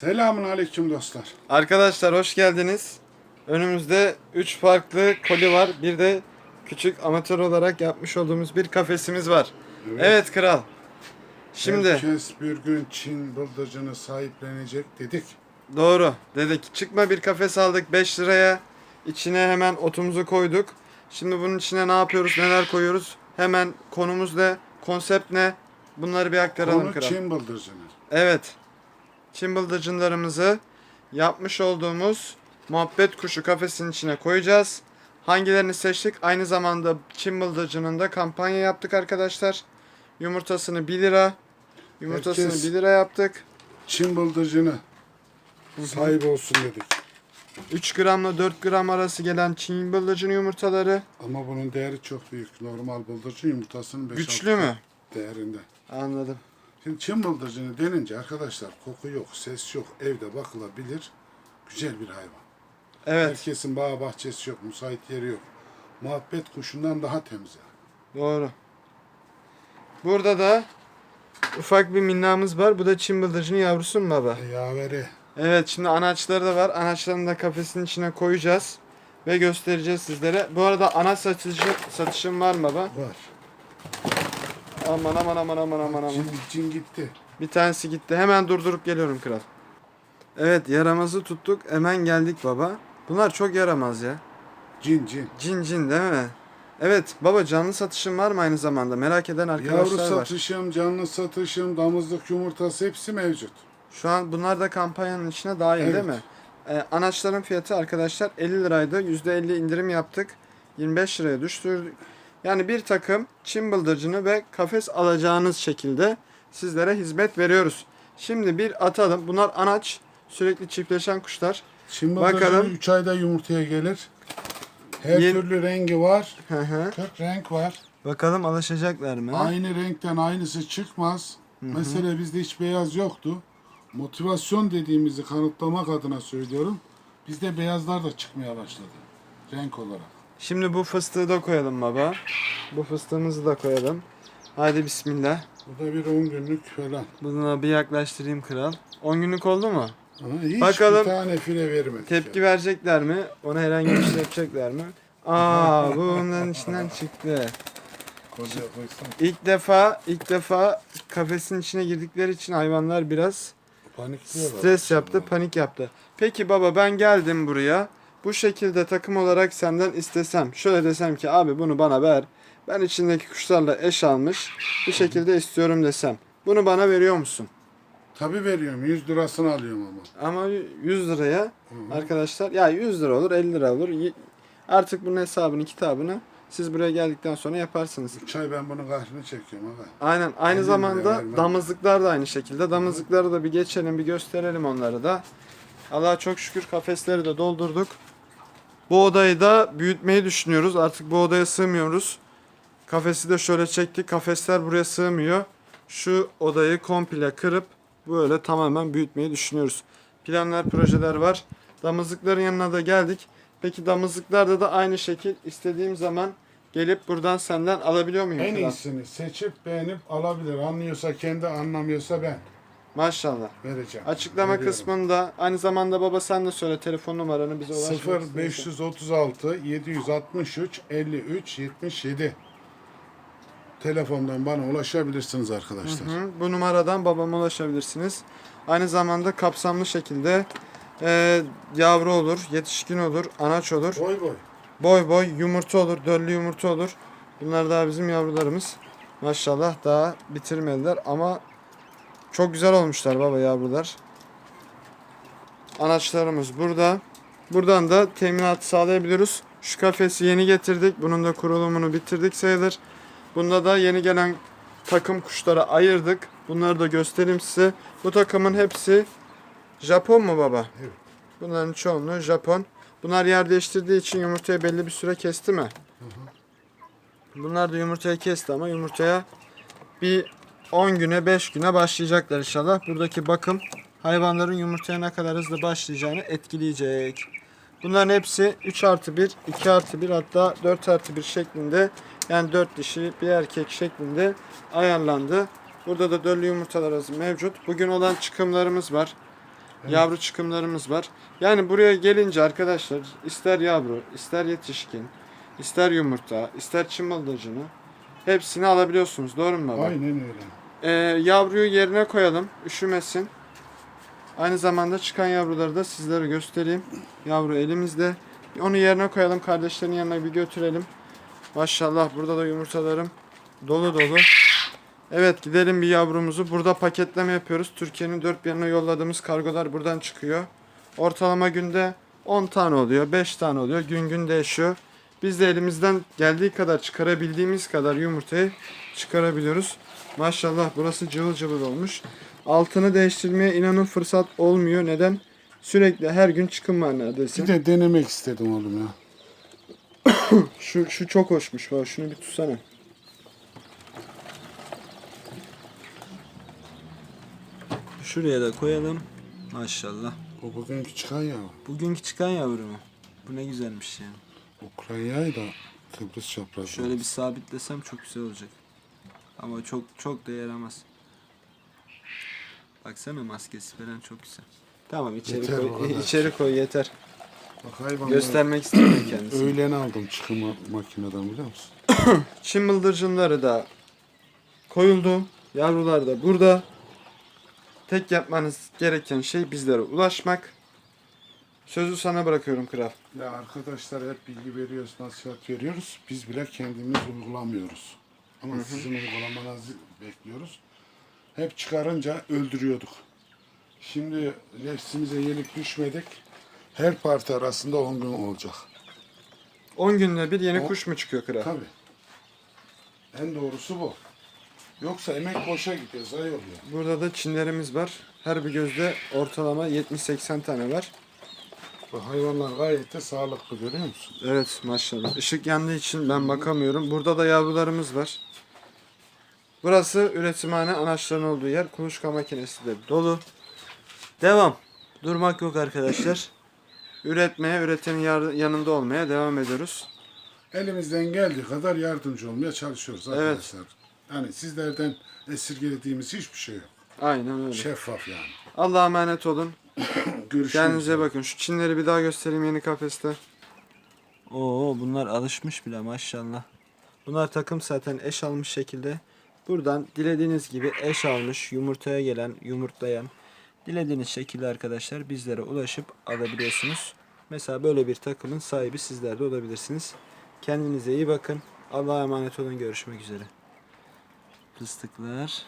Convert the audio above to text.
Selamun aleyküm dostlar. Arkadaşlar hoş geldiniz. Önümüzde 3 farklı koli var. Bir de küçük amatör olarak yapmış olduğumuz bir kafesimiz var. Evet, kral. Şimdi Herkes bir gün Çin bıldırcını sahiplenecek dedik. doğru dedik. Çıkma bir kafes aldık 5 liraya. İçine hemen otumuzu koyduk. Şimdi bunun içine ne yapıyoruz, neler koyuyoruz? Hemen konumuz ne, konsept ne? Bunları bir aktaralım Konu kral. Çin bıldırcını. Evet. Çin bıldırcınlarımızı yapmış olduğumuz muhabbet kuşu kafesinin içine koyacağız. Hangilerini seçtik? Aynı zamanda Çin bıldırcının da kampanya yaptık arkadaşlar. Yumurtasını 1 lira. Yumurtasını Herkes- 1 lira yaptık. Çin bıldırcını sahip olsun dedik. 3 gramla 4 gram arası gelen Çin bıldırcın yumurtaları. Ama bunun değeri çok büyük. Normal bıldırcın yumurtasının 5 Güçlü mü? değerinde. Anladım. Şimdi Çin bıldırcını denince arkadaşlar koku yok, ses yok, evde bakılabilir. Güzel bir hayvan. Evet Herkesin bağ bahçesi yok, müsait yeri yok. Muhabbet kuşundan daha temiz. yani. doğru. Burada da ufak bir minnamız var. Bu da Çin bıldırcının yavrusu mu baba? E, Yaveri. Evet şimdi anaçları da var. Anaçlarını da kafesin içine koyacağız. Ve göstereceğiz sizlere. Bu arada ana satışı, satışım var mı baba? Var. Aman aman aman aman aman aman. Cin, cin gitti. Bir tanesi gitti. Hemen durdurup geliyorum kral. Evet yaramazı tuttuk. Hemen geldik baba. Bunlar çok yaramaz ya. Cin cin. Cin cin değil mi? Evet baba canlı satışım var mı aynı zamanda? Merak eden Yavru arkadaşlar var. satışım, canlı satışım, damızlık yumurtası hepsi mevcut. Şu an bunlar da kampanyanın içine dahil Evet. değil mi? Ee, anaçların fiyatı arkadaşlar 50 liraydı. %50 indirim yaptık. 25 liraya düşürdük. Yani bir takım Çin bıldırcını ve kafes alacağınız şekilde sizlere hizmet veriyoruz. Şimdi bir atalım. Bunlar anaç. Sürekli çiftleşen kuşlar. Şimdi Bakalım. Bakalım. 3 ayda yumurtaya gelir. Her Yeni- türlü rengi var. Hı hı. 40 renk var. Bakalım alışacaklar mı? Aynı renkten aynısı çıkmaz. Mesela bizde hiç beyaz yoktu. Motivasyon dediğimizi kanıtlamak adına söylüyorum. Bizde beyazlar da çıkmaya başladı. Renk olarak. Şimdi bu fıstığı da koyalım baba. Bu fıstığımızı da koyalım. Haydi bismillah. Bu da bir 10 günlük falan. Bunu bir yaklaştırayım kral. 10 günlük oldu mu? Ama hiç Bakalım. bir tane file vermedi. Tepki verecekler mi? Ona herhangi bir şey yapacaklar mı? Aa bu onların içinden çıktı. İlk defa ilk defa kafesin içine girdikleri için hayvanlar biraz Panikliyorlar. stres yaptı, panik yaptı. Peki baba ben geldim buraya. Bu şekilde takım olarak senden istesem, şöyle desem ki abi bunu bana ver. Ben içindeki kuşlarla eş almış bir şekilde istiyorum desem. Bunu bana veriyor musun? Tabii veriyorum. 100 lirasını alıyorum ama. Ama 100 liraya Hı hı. arkadaşlar ya 100 lira olur 50 lira olur. Artık bunun hesabını kitabını siz buraya geldikten sonra yaparsınız. 3 ay ben bunun kahrını çekiyorum aga. Aynen aynı 50 liraya zamanda damızlıklar da aynı şekilde. Damızlıkları da bir geçelim bir gösterelim onları da. Allah'a çok şükür kafesleri de doldurduk. Bu odayı da büyütmeyi düşünüyoruz. Artık bu odaya sığmıyoruz. Kafesi de şöyle çektik. Kafesler buraya sığmıyor. Şu odayı komple kırıp böyle tamamen büyütmeyi düşünüyoruz. Planlar, projeler var. Damızlıkların yanına da geldik. Peki damızlıklarda da aynı şekil istediğim zaman gelip buradan senden alabiliyor muyum? En kral? iyisini seçip beğenip alabilir. Anlıyorsa kendi anlamıyorsa ben Maşallah. vereceğim. Açıklama Veriyorum. kısmında aynı zamanda baba sen de söyle telefon numaranı bize ulaşmak 0 istiyorsan. 536 763 53 77 Telefondan bana ulaşabilirsiniz arkadaşlar. Hı hı, bu numaradan babama ulaşabilirsiniz. Aynı zamanda kapsamlı şekilde e, yavru olur, yetişkin olur, anaç olur, Boy boy. boy boy yumurta olur, döllü yumurta olur. Bunlar daha bizim yavrularımız. Maşallah daha bitirmediler ama çok güzel olmuşlar baba yavrular. Anaçlarımız burada. Buradan da teminatı sağlayabiliyoruz. Şu kafesi yeni getirdik. Bunun da kurulumunu bitirdik sayılır. Bunda da yeni gelen takım kuşlara ayırdık. Bunları da göstereyim size. Bu takımın hepsi Japon mu baba? Evet. Bunların çoğunluğu Japon. Bunlar yer değiştirdiği için yumurtaya belli bir süre kesti mi? Bunlar da yumurtayı kesti ama yumurtaya bir 10 güne 5 güne başlayacaklar inşallah. Buradaki bakım hayvanların yumurtaya ne kadar hızlı başlayacağını etkileyecek. Bunların hepsi 3 artı 1, 2 artı 1 hatta 4 artı 1 şeklinde yani 4 dişi bir erkek şeklinde ayarlandı. Burada da döllü yumurtalarımız mevcut. Bugün olan çıkımlarımız var. Yavru çıkımlarımız var. Yani buraya gelince arkadaşlar ister yavru, ister yetişkin, ister yumurta, ister çim bıldırcını hepsini alabiliyorsunuz. Doğru mu baba? Aynen öyle. Ee, yavruyu yerine koyalım. Üşümesin. Aynı zamanda çıkan yavruları da sizlere göstereyim. Yavru elimizde. Onu yerine koyalım. Kardeşlerin yanına bir götürelim. Maşallah burada da yumurtalarım dolu dolu. Evet gidelim bir yavrumuzu. Burada paketleme yapıyoruz. Türkiye'nin dört bir yanına yolladığımız kargolar buradan çıkıyor. Ortalama günde 10 tane oluyor, 5 tane oluyor. Gün gün değişiyor. Biz de elimizden geldiği kadar çıkarabildiğimiz kadar yumurtayı çıkarabiliyoruz. Maşallah burası cıvıl cıvıl olmuş. Altını değiştirmeye inanın fırsat olmuyor. Neden? Sürekli her gün çıkım var neredeyse. Bir de denemek istedim oğlum ya. Şu, şu çok hoşmuş. Bak şunu bir tutsana. Şuraya da koyalım. Maşallah. O bugünkü çıkan ya. Bugünkü çıkan yavru mu? Bu ne güzelmiş yani. Ukrayna'yı da Kıbrıs çaprazı. Şöyle bir sabitlesem çok güzel olacak. Ama çok çok da yaramaz. Baksana maskesi falan çok güzel. Tamam içeri Yeter bu koy. kadar. içeri koy yeter. Bak hayvanları Göstermek istemiyor kendisi. öğlen aldım çıkım makineden biliyor musun? Çin bıldırcınları da koyuldu. Yavrular da burada. Tek yapmanız gereken şey bizlere ulaşmak. Sözü sana bırakıyorum kral. Ya arkadaşlar hep bilgi veriyoruz, nasihat veriyoruz. Biz bile kendimiz uygulamıyoruz. Ama sizin uygulamanızı bekliyoruz. Hep çıkarınca öldürüyorduk. Şimdi nefsimize yenik düşmedik. Her parti arasında 10 gün olacak. 10 günde bir yeni O- kuş mu çıkıyor kral? Tabii. En doğrusu bu. Yoksa emek boşa gidiyor, zayi oluyor. Burada da çinlerimiz var. Her bir gözde ortalama 70-80 tane var. Bu hayvanlar gayet de sağlıklı görüyor musun? Evet maşallah. Işık yandığı için ben bakamıyorum. Burada da yavrularımız var. Burası üretimhane anaçların olduğu yer. Kuluçka makinesi de dolu. Devam. Durmak yok arkadaşlar. Üretmeye, üretenin yanında olmaya devam ediyoruz. Elimizden geldiği kadar yardımcı olmaya çalışıyoruz Evet. arkadaşlar. Yani sizlerden esirgediğimiz hiçbir şey yok. Aynen öyle. Şeffaf yani. Allah'a emanet olun. Görüşürüz. Kendinize bakın. Şu çinleri bir daha göstereyim yeni kafeste. Oo bunlar alışmış bile maşallah. Bunlar takım zaten eş almış şekilde. Buradan dilediğiniz gibi eş almış, yumurtaya gelen, yumurtlayan, dilediğiniz şekilde arkadaşlar bizlere ulaşıp alabiliyorsunuz. Mesela böyle bir takımın sahibi sizler de olabilirsiniz. Kendinize iyi bakın. Allah'a emanet olun. Görüşmek üzere. Fıstıklar.